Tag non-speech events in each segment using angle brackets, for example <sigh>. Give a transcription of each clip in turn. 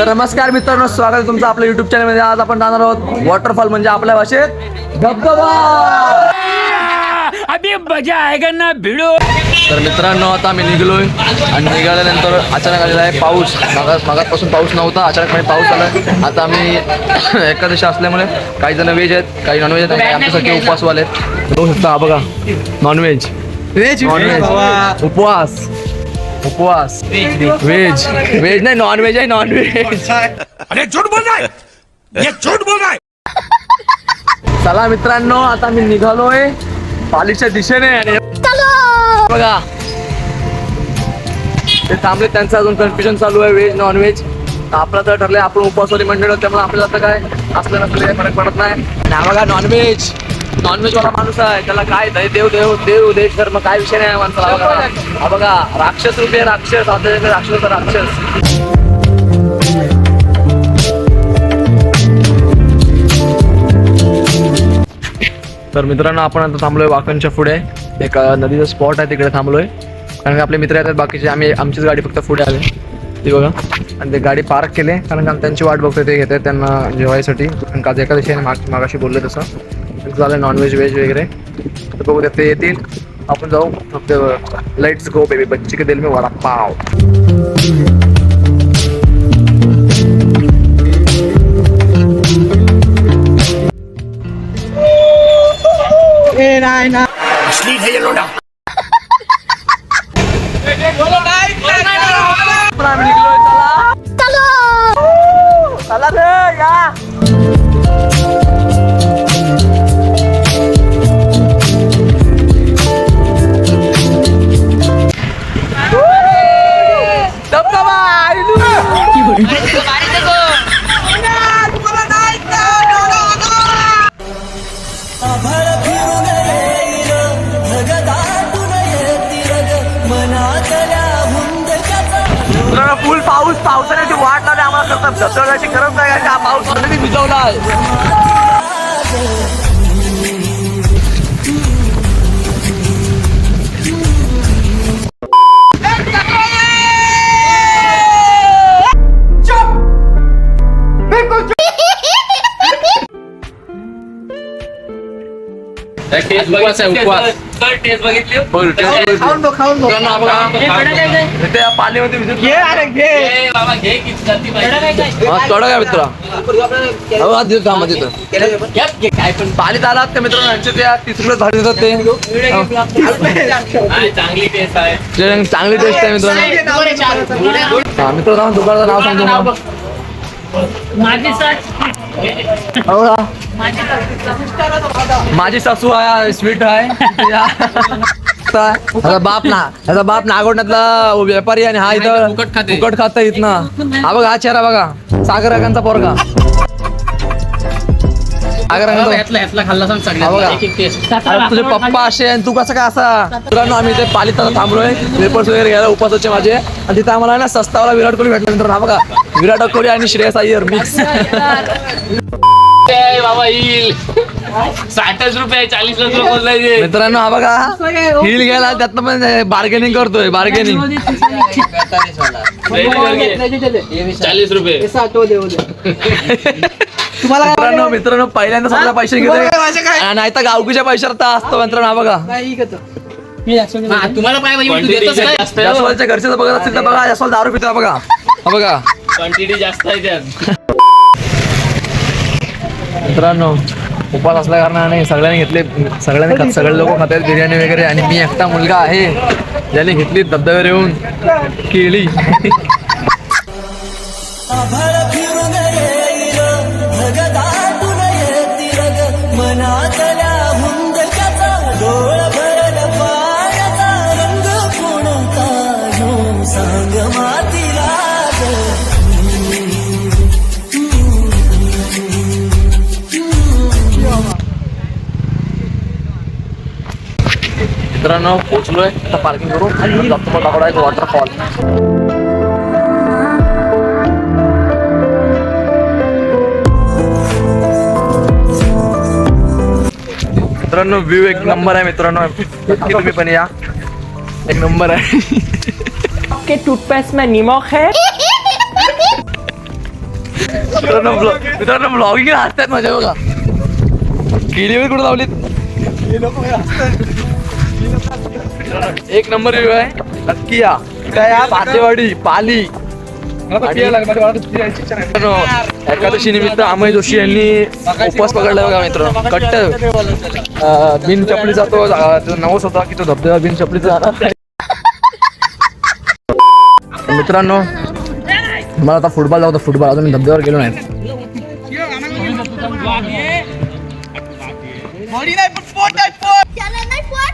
तर नमस्कार मित्रांनो स्वागत आहे तुमचं आपल्या युट्यूब चॅनलमध्ये आज आपण जाणार आहोत वॉटरफॉल म्हणजे आपल्या भाषेत धबधबा. अभी मजा आएगा ना भिड़ो. तर मित्रांनो आता आम्ही निघलोय आणि निघाल्यानंतर अचानक आलेला आहे पाऊस. मागास मागासपासून पाऊस नव्हता अचानकपणे पाऊस आला. आता आम्ही <coughs> एकादशी असल्यामुळे काही जण व्हेज आहेत काही नॉनव्हेज आहेत आमच्यासारखे उपवासवाले आहेत. बघू शकता हा बघा नॉनव्हेज व्हेज नॉनव्हेज उपवास. उपवास. व्हेज व्हेज नाही नॉनव्हेज आहे नॉनव्हेज अरे झूठ बोल रहा है ये झूठ बोल रहा है चला मित्रांनो आता मी निघालोय पालीच्या दिशेने आणि बघा. ते थांबले त्यांचं अजून कन्फ्युजन चालू आहे व्हेज नॉन व्हेज आपलं तर ठरलंय आपण उपवासवाली मंडळ त्यामुळे आपल्याला आता काय असलं नसलं काही फरक पडत नाही. आणि हा बघा नॉनव्हेज नॉनव्हेज वाला माणूस आहे त्याला काय दे- देव देव देव देश धर्म काय विषय नाही माणसाला. बघा. हा बघा राक्षस रुपये राक्षस. आता राक्षस राक्षस. तर मित्रांनो आपण आता थांबलोय वाकणच्या पुढे. एक नदीचं स्पॉट आहे तिकडे थांबलोय. कारण की आपले मित्र येतात बाकीचे आम्ही आमचीच गाडी फक्त पुढे आले. ती बघा. आणि ते गाडी पार्क केले कारण की आम्ही त्यांची वाट बघतोय ते घेतात त्यांना जेवायसाठी. कारण का एका दिवशी माग मागाशी बोलले तसं. झालं नॉनव्हेज व्हेज वगैरे तर बघू ते येतील आपण जाऊ फक्त लेट्स गो बेबी बच्ची के दिल में वडा पाव। पण लावली आम्हाला करतात धबधब्याची गरज नाही कारण का पाऊस ऑलरेडी भिजवला आहे बरं, टेस्ट बघितली. मित्रांनो, हा बघा. इथे या पाण्यामध्ये भिजत हा, तोडा का मित्र. हो हा तिथं थांबा तिथं. पालीत आलात का मित्रांनो? यांचे त्या तीस रुपये देतात ते हो. चांगली टेस्ट आहे ते चांगली टेस्ट आहे मित्रांनो. हा मित्रांनो दुकानाचं नाव सांगतो मला. माझी हो. का? माझी सासू आहे स्वीट आहे. बाप ना ह्याचा बाप नागोडण्यातला व्यापारी आणि हा इथं फुकट खात. इथनं. हा बघा हा चेहरा बघा. सागर पोरगा. तुझे पप्पा असे आणि तू कसं काय असा? मित्रांनो आम्ही इथे पालीत आता थांबलोय. पेपर्स वगैरे घ्यायला उपासाचे माझे. आणि तिथे आम्हाला ना सस्तावाला विराट कोहली भेटला मित्रांनो हा बघा. विराट कोहली आणि श्रेयस अय्यर मिक्स बाबा येईल. साठच रुपये चाळीस रुपये बोलायचे मित्रांनो हा बघा. हिल घ्यायला त्यातनं पण बार्गेनिंग करतोय बार्गेनिंग चाळीस रुपये. मित्रांनो मित्रांनो पहिल्यांदा समजा पैसे घेतोय. नाही तर गावकीच्या पैशावर तर असतो मित्रांनो हा बघा. तुम्हाला जसवालच्या घरचे बघत असतील तर बघा जसवाल दारू पितो बघा. हा बघा. क्वांटिटी जास्त आहे त्यात. मित्रांनो उपास असल्या कारणाने सगळ्यांनी घेतले सगळ्यांनी सगळे लोक खातात बिर्याणी वगैरे. आणि मी एकटा मुलगा आहे ज्याने घेतली धबधब्यावर येऊन केळी सांग मातीला. मित्रांनो पोचलोय आता पार्किंग करून आणि मग दाखवला एक वॉटरफॉल मित्रांनो व्ह्यू एक नंबर आहे मित्रांनो. नक्की तुम्ही पण या. एक नंबर आहे. के टूथपेस्ट में नमक है? मित्रांनो ब्लॉग मित्रांनो ब्लॉगिंग हसतात माझ्या बघा. वगैरे कुठे लावलीत? एक नंबर व्ह्यू आहे. नक्की या. काय या भातेवाडी पाली. मित्रांनो, एकादशी निमित्त अमय जोशी यांनी उपवास पकडला बघा मित्रांनो. कट्ट बिन चपलीचा तो अं, जो नवस होता की तो धबधबा बिन चपलीचा. मित्रांनो मला आता फुटबॉल जाऊ फुटबॉल अजून मी धबधब्यावर गेलो नाही. त्याला नाही पोट.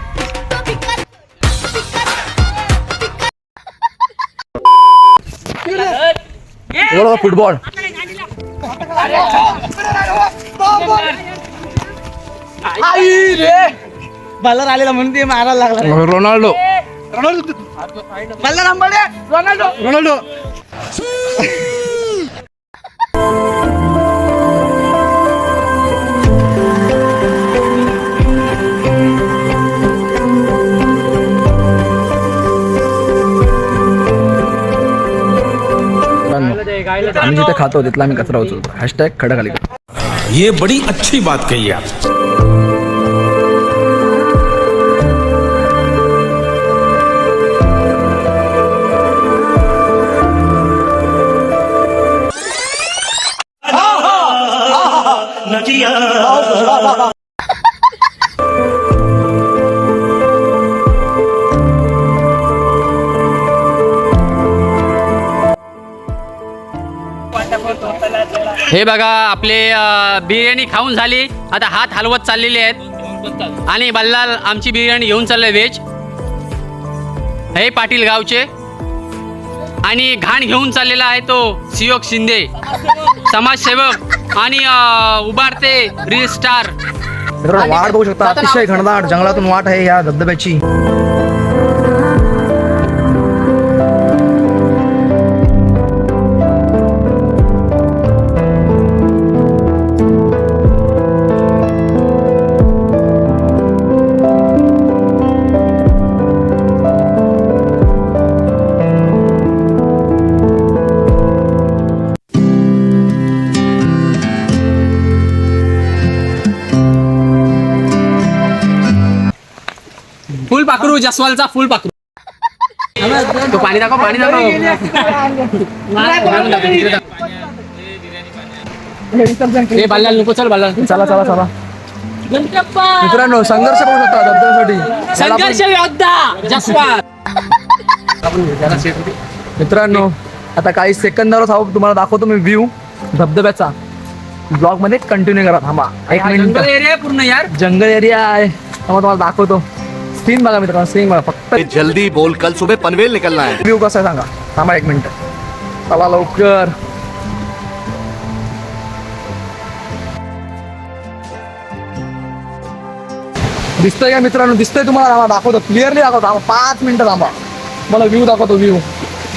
एवढा फुटबॉल बल्लर आलेला म्हणून ते मारायला लागला रोनाल्डो. बल्लर आंबाडे रोनाल्डो. रोनाल्डो. आम्ही जिथे खातो तिथला आम्ही कचरा उचलतो हॅशटॅग खडक ये बड़ी अच्छी बात कही आप। हे बघा आपले बिर्याणी खाऊन झाली. आता हात हलवत चाललेले आहेत. आणि बल्लाल आमची बिर्याणी घेऊन चालले व्हेज. हे पाटील गावचे. आणि घाण घेऊन चाललेला आहे तो सियोग शिंदे. समाजसेवक. आणि उभारते रील स्टार वाट बघू शकता. अतिशय घनदाट जंगलातून वाट आहे या धबधब्याची. फुल पाखरू जसवालचा फुल पाखरू. तो पाणी दाखव पाणी दाखव. नको चल चला चला चला. मित्रांनो संघर्ष शकता धबधब्यासाठी संघर्ष योद्धा जसवाल. मित्रांनो आता काही सेकंदावर सांगू तुम्हाला दाखवतो मी व्ह्यू धबधब्याचा. ब्लॉगमध्ये कंटिन्यू करा थांबा. एक मिनिट जंगल एरिया पूर्ण यार. जंगल एरिया आहे. तुम्हाला दाखवतो. सीन बघा मित्रांनो सीन बघा फक्त जल्दी बोल कल सुबह पनवेल निकलना है। व्ह्यू कसा आहे सांगा? थांबा एक मिनिट. चला लवकर. दिसतंय का मित्रांनो? दिसतंय तुम्हाला? थांबा दाखवतो. क्लिअरली दाखवतो. थांबा पाच मिनिटं थांबा. मला व्ह्यू दाखवतो व्ह्यू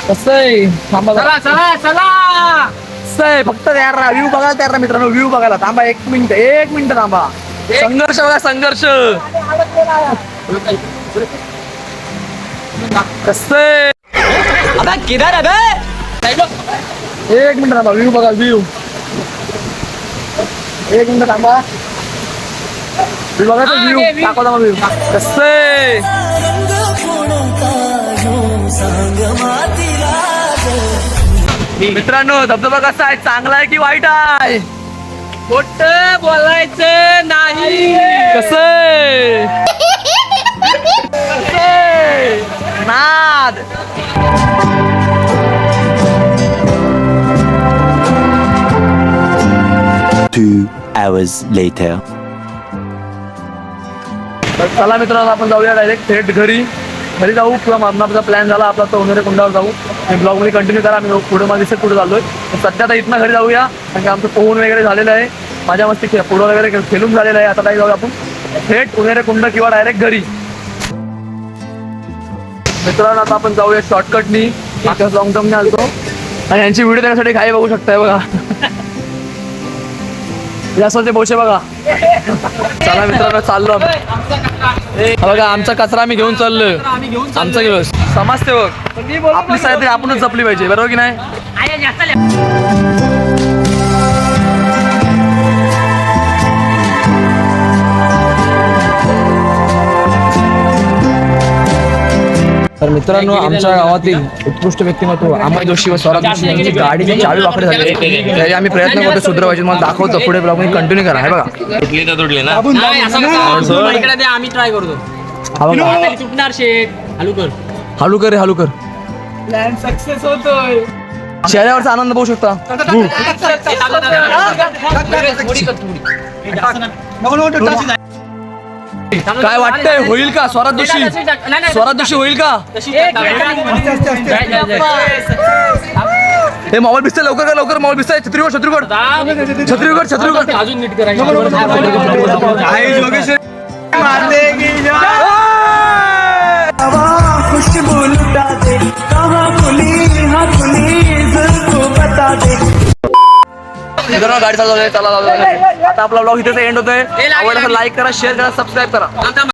कसं आहे? थांबा जरा. चला चला चला! आहे? फक्त तयार राहा. व्ह्यू बघायला तयार राहा मित्रांनो. व्ह्यू बघायला. थांबा एक मिनिट एक मिनिट थांबा. संघर्ष बघा संघर्ष. कसं आहे? किधर है बे एक मिनिट थांबा व्ह्यू बघा व्ह्यू एक मिनिट थांबा. बघा व्ह्यू दाखवता कसं. मित्रांनो धबधबा कसा आहे? चांगला आहे की वाईट आहे? खोट बोलायचं नाही. कसं? नाद. Two hours later. तर चला मित्रांनो आपण जाऊया डायरेक्ट थेट घरी. घरी जाऊ किंवा मामनाचा प्लॅन झाला आपला तर उन्हाळे कुंडावर जाऊ. आणि ब्लॉगमध्ये कंटिन्यू करा आम्ही पुढे दिसत पुढे चाललोय. तर सध्या आता इथनं घरी जाऊया कारण की आमचं पोहून वगैरे झालेलं आहे. माझ्या मस्ती पुढं वगैरे खेळून झालेलं आहे. आता काय जाऊया आपण. थेट उन्हाळे कुंड किंवा डायरेक्ट घरी. मित्रांनो आता आपण जाऊया शॉर्टकटनी आकाश लॉंग टर्मने आलतो. आणि यांची व्हिडिओ त्यासाठी काही बघू शकताय बघा. हे असं बोशे बघा. चला मित्रांनो चाललो बघा आमचा कचरा आम्ही घेऊन चाललोय आमचा घेऊन समाजसेवक आपली साहित्य आपणच जपली पाहिजे बरोबर की नाही? मित्रांनो आमच्या गावातील उत्कृष्ट व्यक्तिमत्व अमर जोशी व स्वराज जोशी यांची गाडीची चावी वाकडे झाली त्याचे आम्ही प्रयत्न करतो सुधरवायचे मला दाखवतो पुढे ब्लॉग कंटिन्यू करा हे बघा असं कसं? इकडे दे, आम्ही ट्राय करतो हा बघा तरी तुटणार शेट हलू कर हलू कर रे हलू कर प्लॅन सक्सेस होतोय चेहऱ्यावरचा आनंद बघू शकता काय वाटतंय होईल का स्वराज जोशी स्वराज जोशी होईल का हे मोबाईल दिसतंय लवकर कर लवकर मोबाईल दिसतंय छत्रीवर छत्रीवर छत्रीवर छत्रीवर अजून नीट करायचं आई जोगेश्वरी मारते की खुशबू लुटा दे कहाँ खुली हाँ खुली दिल को बता दे मित्रांनो गाडी चालू आहे. आता आपला ब्लॉग इथे एंड होतोय. आवडलं लाईक करा शेअर करा सबस्क्राईब करा.